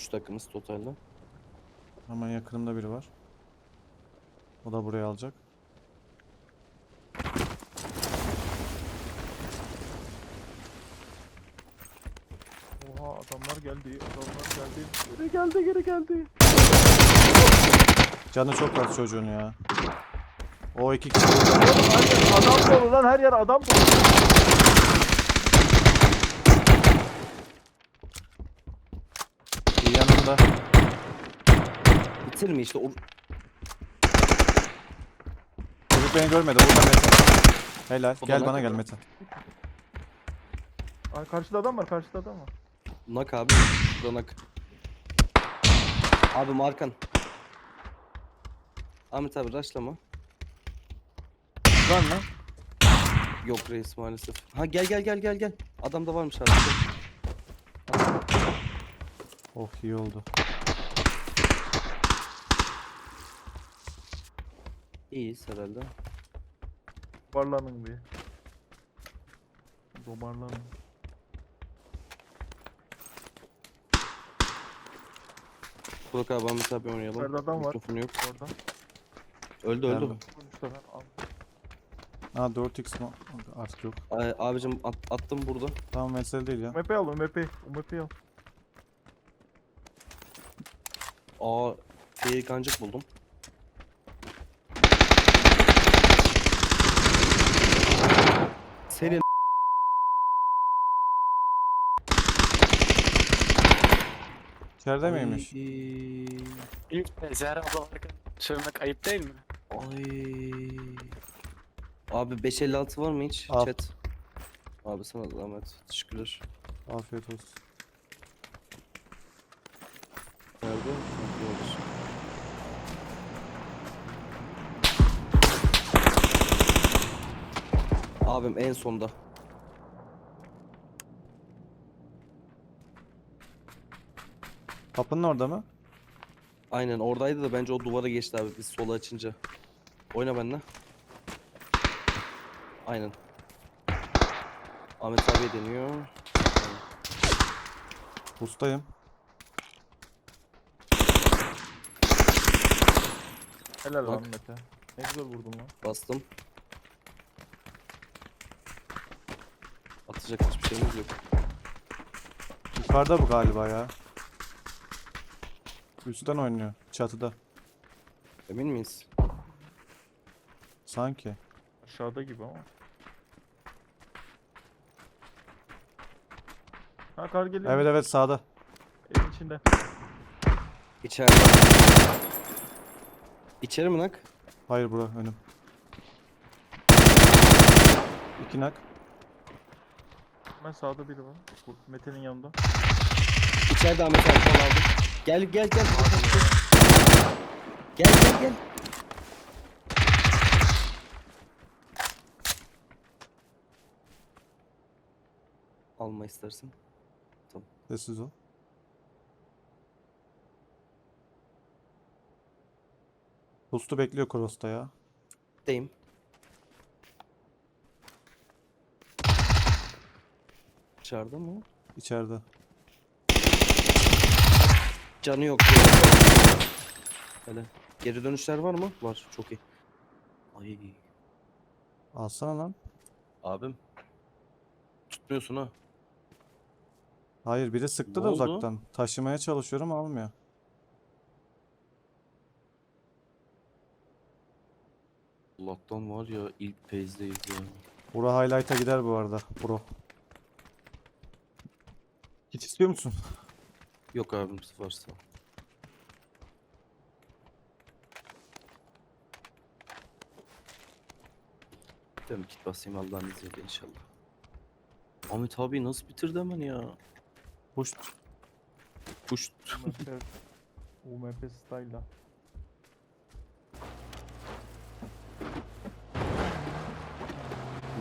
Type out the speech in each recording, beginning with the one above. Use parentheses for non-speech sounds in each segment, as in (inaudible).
3 takımız totalde. Hemen yakınımda biri var. O da buraya alacak. Oha adamlar geldi. Adamlar geldi. Geri geldi geri geldi. Canı çok az çocuğun ya. O iki kişi adam dolu lan her yer adam dolu. Yanında. Bitirme işte o Çocuk beni görmedi. Burada Mete. Helal. O da Gel bana gel? Mete. Ay karşıda adam var karşıda adam var. nak abi. Şurada nak. Abi markan. Ahmet abi rushlama. Var mı? Yok reis maalesef. Ha gel gel gel gel gel. Adam da varmış abi. Oh iyi oldu. İyiyiz herhalde. Domarlanın bir. Domarlanın. Burak abi Ahmet abi oynayalım. Yukarıda adam var. Mikrofonu yok. Orada. Öldü öldü. Ben al. Ha 4x mi? Artık yok. Ay, abicim at- attım burada. Tamam mesele değil ya. UMP al UMP. UMP al. Aa bir kancık buldum. Senin İçeride miymiş? İlk Zehra abla varken söylemek ayıp değil mi? Ay. Abi 556 var mı hiç? Al. Chat. Abi sana zahmet. Teşekkürler. Afiyet olsun. Abim en sonda. Kapının orada mı? Aynen oradaydı da bence o duvara geçti abi biz sola açınca. Oyna benimle. Aynen. Ahmet abi deniyor. Ustayım. Helal lan Bak. Mete. Ne güzel vurdun lan. Bastım. Atacak hiçbir şeyimiz yok. Yukarıda bu galiba ya. Üstten oynuyor. Çatıda. Emin miyiz? Sanki. Aşağıda gibi ama. Ha kar geliyor. Evet evet sağda. Evin içinde. İçeride. İçeri mi nak? Hayır bura önüm. İki nak. Hemen sağda biri var. Mete'nin yanında. İçeride Ahmet abi kal aldım. Gel gel gel. Gel gel gel. Alma istersen. Sessiz ol. Pustu bekliyor Cross'ta ya. Deyim. Dışarıda mı? İçeride. Canı yok. Hele. Geri dönüşler var mı? Var. Çok iyi. Ay. Alsana lan. Abim. Tutmuyorsun ha. Hayır biri sıktı Ne da oldu? uzaktan. Taşımaya çalışıyorum almıyor. Allah'tan var ya ilk phase'deyiz ya. Bura highlight'a gider bu arada. Bro. Hiç istiyor musun? Yok abim varsa. Mi kit basayım Allah'ın izniyle inşallah. Ahmet abi nasıl bitirdi hemen ya? Push. Push. UMP. UMP style'la.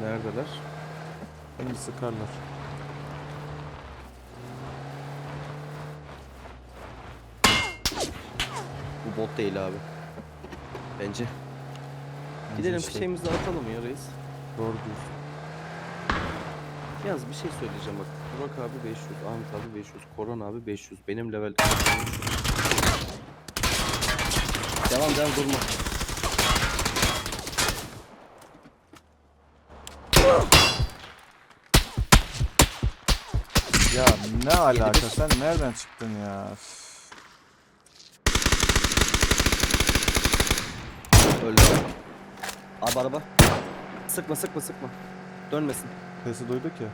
Neredeler? Beni sıkarlar. Bot değil abi. Bence. Bence Gidelim işte fişeğimizi atalım ya reis. Doğru diyorsun. Yalnız bir şey söyleyeceğim bak. Burak abi 500, Ahmet abi 500, Koran abi 500. Benim level Devam devam durma. Ya ne alaka sen nereden çıktın ya? Öldü. Abi araba. Sıkma sıkma sıkma. Dönmesin. Sesi duyduk ya.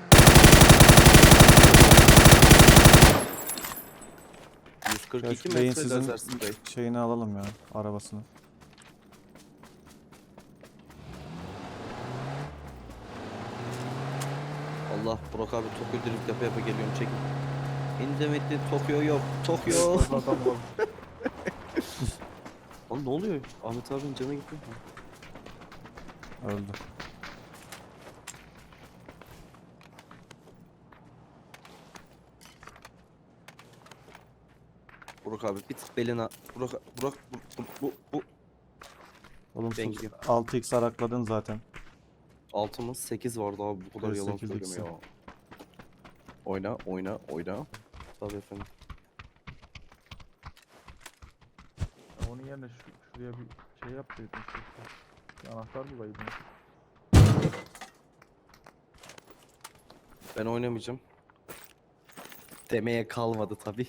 142 şu metre lazer sprey. şeyini alalım ya arabasını. Allah Burak abi Tokyo drift yapa yapa geliyorum çekin. İndemetli Tokyo yok. Tokyo. Fazla adam var. (laughs) Lan ne oluyor? Ahmet abinin canı gitti. Öldü. Burak abi bir tık beline. Burak Burak bu bu bu. Oğlum Ben sus. gidiyorum. 6x arakladın zaten. Altımız 8 vardı abi bu kadar Evet, yalan sekiz ikisi. ya. Oyna oyna oyna. Tabii efendim. Ya Onun yerine şu, şuraya bir şey yapsaydın. işte. Bir anahtar bulaydın. Ben oynamayacağım. Demeye kalmadı tabii.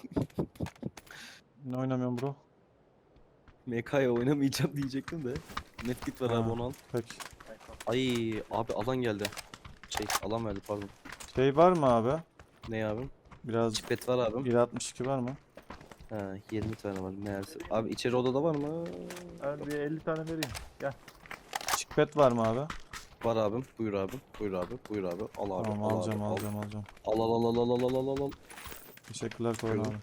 Ne oynamıyorsun bro? MK'ya oynamayacağım diyecektim de. Netgit var abi Ha. onu al. Peki. Ay abi alan geldi. Şey alan verdi pardon. Şey var mı abi? Ne abim? Biraz Çipet var abim. 1.62 var mı? Ha 20 tane var meğerse. Abi içeri odada var mı? Ben bir 50 tane vereyim. Chickpad var mı abi? Var abim. Buyur abim. Buyur abi. Buyur abi. Al abi. Tamam al alacağım abi, al. alacağım alacağım. Al al al al al al al al al. Teşekkürler Buyurun. abi.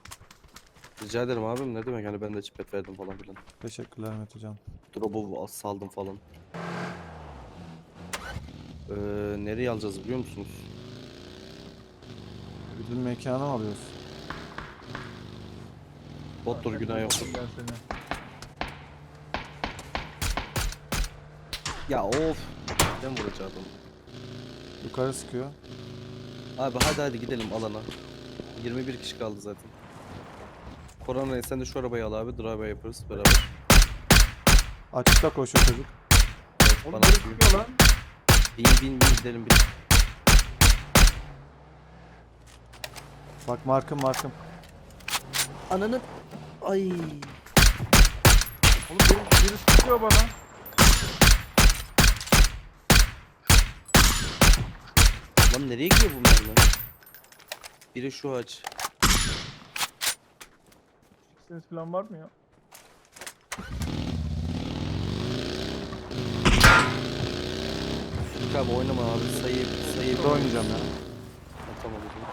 Rica ederim abim. Ne demek hani ben de çipet verdim falan filan. Teşekkürler Metecan. Drop'u saldım falan. Ee, nereye alacağız biliyor musunuz? Ödül mekanı mı alıyoruz? Bottur günah yoktur. Seni. Ya of. Ben vuracaktım. Yukarı sıkıyor. Abi hadi hadi gidelim alana. 21 kişi kaldı zaten. Korona sen de şu arabayı al abi. Drive yaparız beraber. Açıkta koşuyor çocuk. Evet, Oğlum bana biri atıyor. sıkıyor lan. Bin bin bin gidelim bin. Bak markım markım. Ananı. Ay. Oğlum biri, biri sıkıyor bana. Lan nereye gidiyor bu mermi? Biri şu ağaç. X'iniz falan var mı ya? Yok abi oynama abi sayı sayı. Burada oynayacağım ya. Ha, tamam o zaman.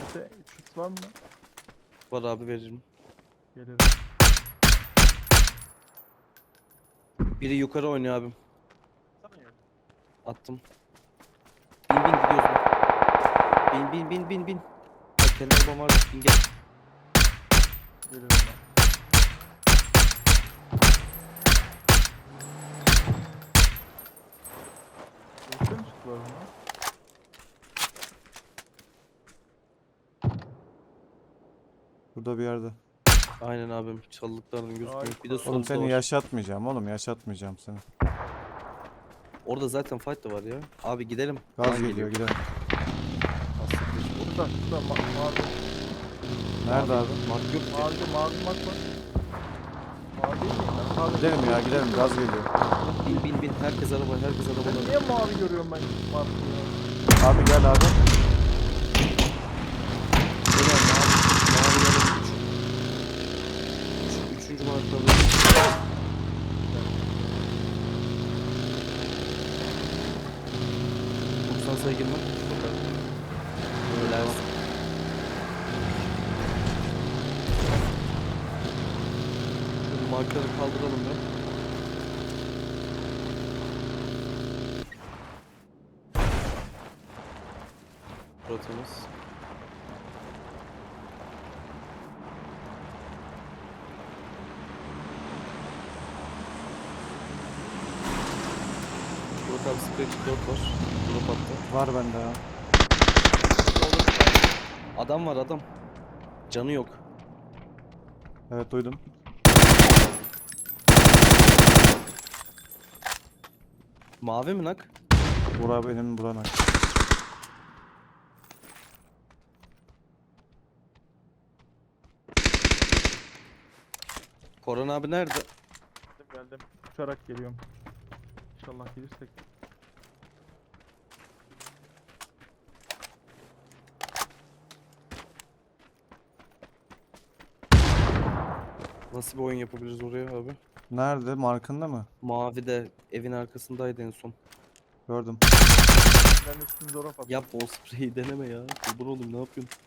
Mete 3x var mı lan? Var abi veririm. Gelirim. Biri yukarı oynuyor abim. Attım. Bin bin gidiyoruz. Bin bin bin bin bin. Bak kendi arabam var. Bin gel. Gelirim ben. Bunlar? Burada bir yerde. Aynen abim. Çalılıklardan gözükmüyor. Bir de Oğlum solda seni var. yaşatmayacağım oğlum yaşatmayacağım seni. Orada zaten fight da var ya. Abi gidelim. Gaz Lan geliyor gidelim. Aslında Burada, burada ma mavi, Nerede abi? Mark yok ki. mavi, mavi mat var. Mavi değil mi? Ben mavi Gidelim ya gidelim gaz geliyor. Bin bin bin. Herkes araba. Herkes Ben araba. niye mavi görüyorum ben ya? Abi gel abi. patladı. Sansaya girme. Ölersin. Şimdi markaları kaldıralım ya. Rotamız. Burak abi Scratch 4 var. Drop attı. Var bende ya. Adam var adam. Canı yok. Evet duydum. Mavi mi nak? Bura benim buranak. Koran abi nerede? Geldim geldim. Uçarak geliyorum. İnşallah gelirsek. Nasıl bir oyun yapabiliriz oraya abi? Nerede? Markında mı? Mavi de evin arkasındaydı en son. Gördüm. Ben üstünü zora patladım. Yap o spreyi deneme ya. Kurban olayım ne yapıyorsun?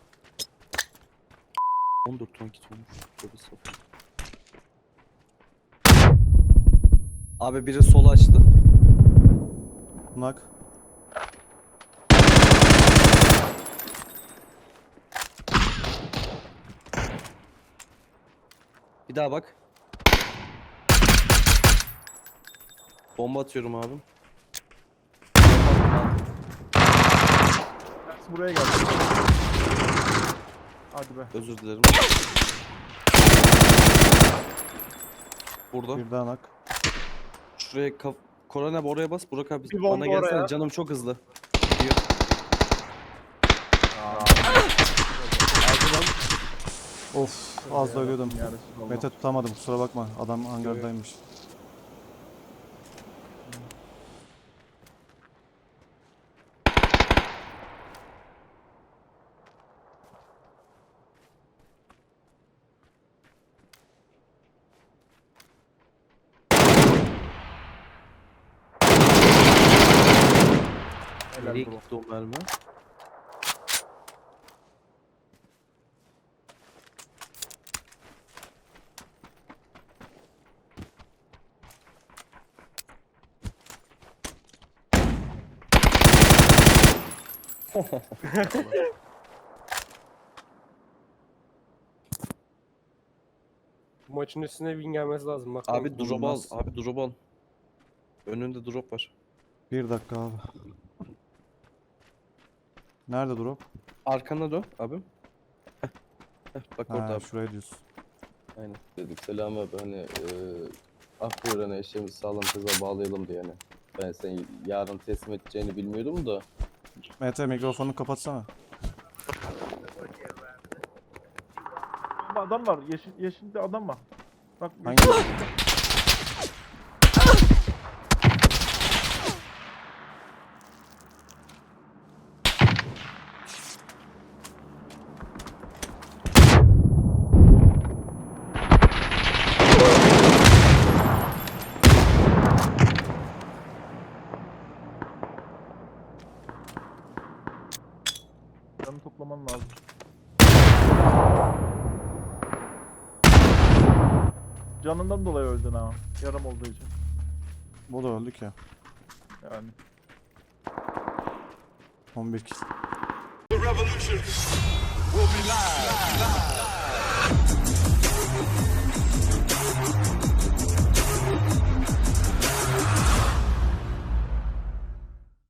14 ton kit olmuş. Tövbe estağfurullah. Abi biri sol açtı. Nak. Bir daha bak. Bomba atıyorum abim. Ters buraya geldi. Hadi be. Özür dilerim. Burada. Bir daha nak. Şuraya kaf... Koran abi oraya bas. Burak abi Bir bomba bana gelsene. oraya. Canım çok hızlı. Gidiyor. Of az da ölüyordum. Mete tutamadım kusura bakma. Adam hangardaymış. Nereye gitti o mermi? Bu (laughs) maçın üstüne win gelmesi lazım. Bak Abi drop al. Abi drop al. Önünde drop var. Bir dakika abi. Nerede drop? Arkana dön abim. Heh. Heh, bak orada Ha abi. şuraya diyorsun. Aynen. Dedik Selam abi hani e, ah buyur hani eşeğimizi sağlam kıza bağlayalım diye hani. Ben sen yarın teslim edeceğini bilmiyordum da. Mete mikrofonu kapatsana. Adam var. Yeşil, yeşilde adam var. Bak Hangi? (laughs) (laughs) Toplaman lazım. Canından dolayı öldün ha. Yaram olduğu için. Bu da öldük ya. Yani. 11 kill. The revolution will be live.